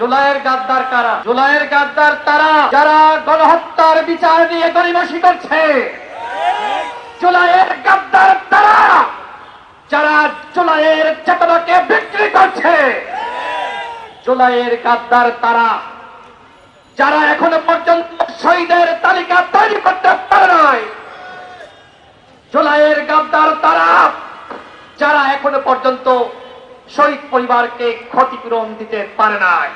জুলাইয়ের গাদ্দার কারা? জুলাইয়ের গাদ্দার তারা, যারা গণহত্যার বিচার নিয়ে গরিমসি করছে। জুলাইয়ের গাদ্দার তারা, যারা জুলাইয়ের চেতনাকে বিক্রি করছে। জুলাইয়ের গাদ্দার তারা, যারা এখনও পর্যন্ত শহীদের তালিকা তৈরি করতে পারে নাই। জুলাইয়ের গাদ্দার তারা, যারা এখনও পর্যন্ত শহীদ পরিবারকে ক্ষতিপূরণ দিতে পারে নাই।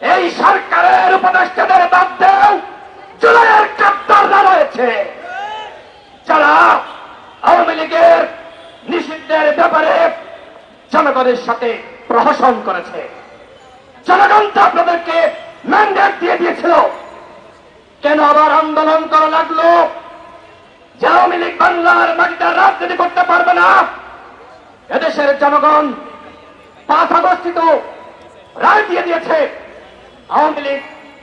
এই সরকারের উপদেষ্টাদের মধ্যেও জুলাইয়ের গাদ্দাররা রয়েছে। যারা আওয়ামী লীগের নিষিদ্ধের ব্যাপারে জনগণের সাথে প্রহসন করেছে। জনগণ তো আপনাদেরকে ম্যান্ডেট দিয়ে দিয়েছিল। কেন আবার আন্দোলন করা লাগল? যে আওয়ামী লীগ বাংলার মাটিতে রাজনীতি করতে পারবে না। এদেশের জনগণ পাঁচ আগস্টিত রায় দিয়ে দিয়েছে। আওয়ামী লীগ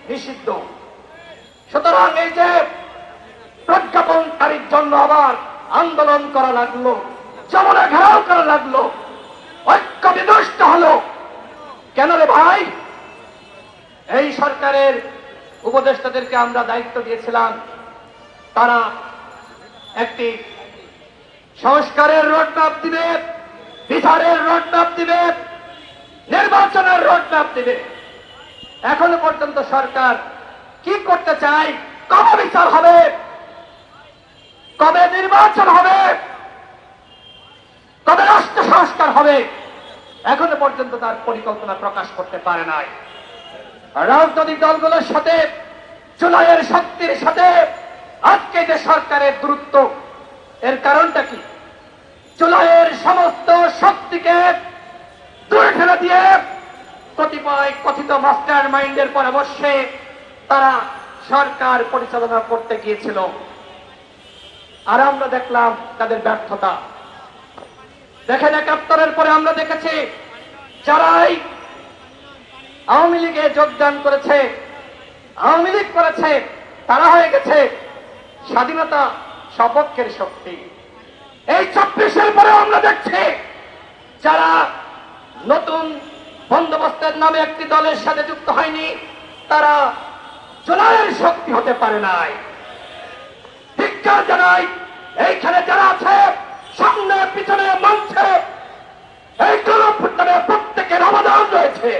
নিষিদ্ধ। সুতরাং এই যে প্রজ্ঞাপনকারীর জন্য আবার আন্দোলন করা লাগল, যমুনা ঘেরাও করা লাগল ঐক্য বিনষ্ট হলো। কেন রে ভাই? এই সরকারের উপদেষ্টাদেরকে আমরা দায়িত্ব দিয়েছিলাম। তারা একটি সংস্কারের রোডম্যাপ দিবে, বিচারের রোডম্যাপ দিবে, নির্বাচনের রোডম্যাপ দিবে। এখনও পর্যন্ত সরকার কি করতে চায়? কবে বিচার হবে? কবে নির্বাচন হবে? কবে রাষ্ট্র সংস্কার হবে? এখনও পর্যন্ত তার পরিকল্পনা প্রকাশ করতে পারে নাই। রাজনৈতিক দলগুলোর সাথে, জুলাইয়ের শক্তির সাথে আজকে যে সরকারের দূরত্ব, এর কারণটা কি? জুলাইয়ের সমস্ত শক্তিকে দূরে ঠেলে দিয়ে কতিপয় কথিত মাস্টার মাইন্ডের পরামর্শে তারা সরকার পরিচালনা করতে গিয়েছিল। আর আমরা দেখলাম তাদের ব্যর্থতা। দেখেন একাত্তরের পরে আমরা দেখেছি, যারাই আওয়ামী লীগে যোগদান করেছে, আওয়ামী লীগ করেছে, তারা হয়ে গেছে স্বাধীনতা সপক্ষের শক্তি। এই চব্বিশের পরে আমরা দেখছি, যারা নতুন বন্দোবস্তের নামে একটি দলের সাথে যুক্ত হয়নি, তারা জুলাইয়ের শক্তি হতে পারে নাই। ধিক্কার জানাই, এইখানে যারা আছে, সামনে পিছনে মঞ্চে, এই গণভুত্থানের প্রত্যেকের অবদান রয়েছে।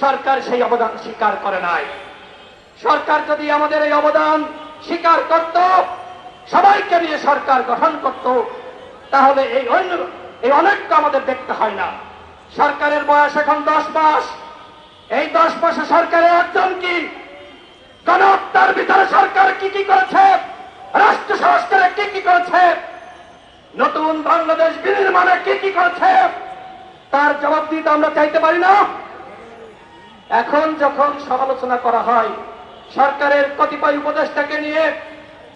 সরকার সেই অবদান স্বীকার করে নাই। সরকার যদি আমাদের এই অবদান স্বীকার করত, সবাইকে নিয়ে সরকার গঠন করত, তাহলে এই অন্য এই অনেকটা আমাদের দেখতে হয় না। সরকারের বয়স এখন দশ মাস। এই দশ মাসে সরকারের অর্জন কি? গণহত্যার ভিতরে সরকার কি কি করেছে? রাষ্ট্র সংস্কারে কি কি করেছে? নতুন বাংলাদেশ বিনির্মাণে কি কি করেছে? তার জবাব দিতে আমরা চাইতে পারি না। এখন যখন সমালোচনা করা হয়, সরকারের কতিপয় উপদেষ্টাকে নিয়ে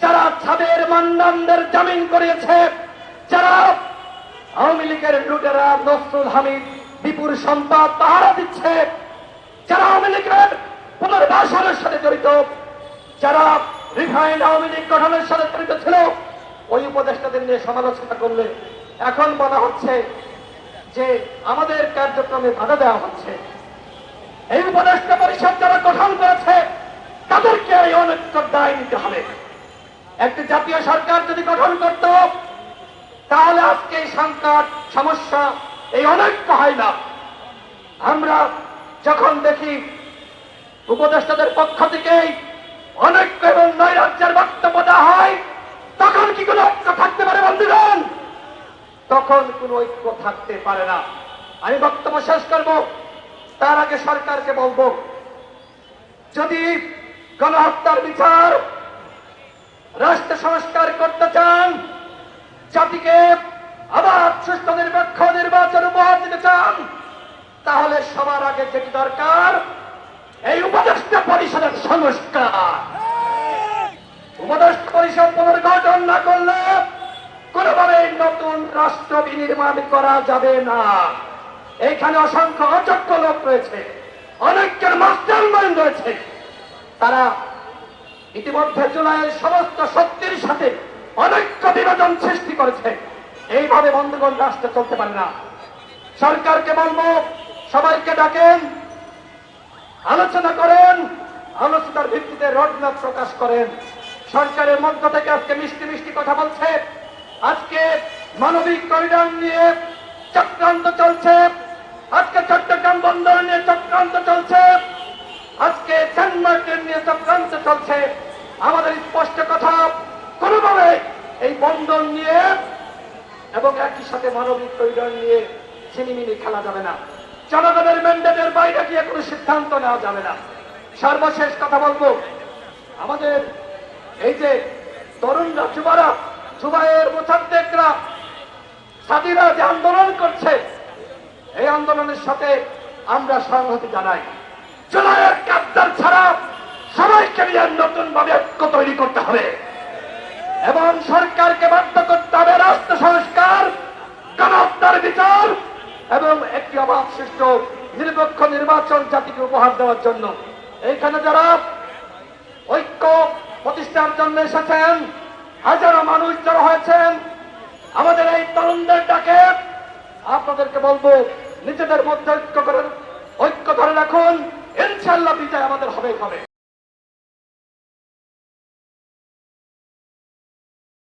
যারা ছাদের মান্নানদের জামিন করিয়েছে, যারা আওয়ামী লীগের লুটেরা নসরুল হামিদ বিপুর সম্পদ পাহারা দিচ্ছে। যারা আওয়ামী লীগের পুনর্বাসনের সাথে জড়িত, যারা রিফাইন্ড আওয়ামী লীগ গঠনের সাথে জড়িত ছিল, ওই উপদেষ্টাদের নিয়ে সমালোচনা করলে এখন বলা হচ্ছে যে আমাদের কার্যক্রমে বাধা দেওয়া হচ্ছে। এই উপদেষ্টা পরিষদ যারা গঠন করেছে, তাদেরকে এই অনেক দায় নিতে হবে। একটি জাতীয় সরকার যদি গঠন করত, তাহলে আজকে এই সংকট সমস্যা এই অনৈক্য হয় না আমরা যখন দেখি উপদেষ্টাদের পক্ষ থেকেই অনৈক্য এবং নৈরাজ্যের বক্তব্য দেওয়া হয়, তখন কি কোনো ঐক্য থাকতে পারে বন্ধুগণ? তখন কোনো ঐক্য থাকতে পারে না। আমি বক্তব্য শেষ করব। তার আগে সরকারকে বলব, যদি গণহত্যার বিচার, রাষ্ট্র সংস্কার করতে চান, জাতিকে সুস্থ নিরপেক্ষ নির্বাচন উপহার দিতে চান, তাহলে সবার আগে যেটি দরকার, এই উপদেষ্টা পরিষদের সংস্কার। উপদেষ্টা পরিষদ পুনর্গঠন না করলে কোনোভাবে নতুন রাষ্ট্র বিনির্মাণ করা যাবে না। এইখানে অসংখ্য অযোগ্য লোক রয়েছে অনেকের মাস্টার মাইন্ড রয়েছে। তারা ইতিমধ্যে জুলাইয়ের সমস্ত শক্তির সাথে অনৈক্য বিভাজন সৃষ্টি করেছে। এইভাবে বন্ধুগণ রাষ্ট্র চলতে পারে না। সরকারকে বলব, সবাইকে ডাকেন, আলোচনা করেন, আলোচনার ভিত্তিতে রোডম্যাপ প্রকাশ করেন। সরকারের মধ্য থেকে আজকে মিষ্টি মিষ্টি কথা বলছে। আজকে মানবিক করিডর নিয়ে চক্রান্ত চলছে। আজকে চট্টগ্রাম বন্দর নিয়ে চক্রান্ত চলছে। আজকে ডেনমার্কের নিয়ে চক্রান্ত চলছে। আমাদের স্পষ্ট কথা, কোনোভাবে এই বন্দর নিয়ে এবং একই সাথে মানবিক প্রয়োজন নিয়ে ছিনিমিনি খেলা যাবে না। জনগণের ম্যান্ডেটের বাইরে গিয়ে কোনো সিদ্ধান্ত নেওয়া যাবে না। সর্বশেষ কথা বলব, আমাদের এই যে তরুণরা, যুবারা, যুবায়ের মোসাদ্দেকরা সাথীরা যে আন্দোলন করছে, এই আন্দোলনের সাথে আমরা সংহতি জানাই। জুলাইয়ের কাদ্দার ছাড়া সবাইকে নিয়ে নতুন ভাবে ঐক্য তৈরি করতে হবে। এবং সরকারকে বাধ্য করতে হবে রাষ্ট্র সংস্কার, গণহত্যার বিচার এবং একটি অবাধ সৃষ্ট নিরপেক্ষ নির্বাচন জাতিকে উপহার দেওয়ার জন্য। এইখানে যারা ঐক্য প্রতিষ্ঠার জন্য এসেছেন, হাজারো মানুষ যারা হয়েছেন, আমাদের এই তরুণদের ডাকে আপনাদেরকে বলব, নিজেদের মধ্যে ঐক্য করেন, ঐক্য ধরে রাখুন ইনশাল্লাহ বিজয় আমাদের হবে হবে।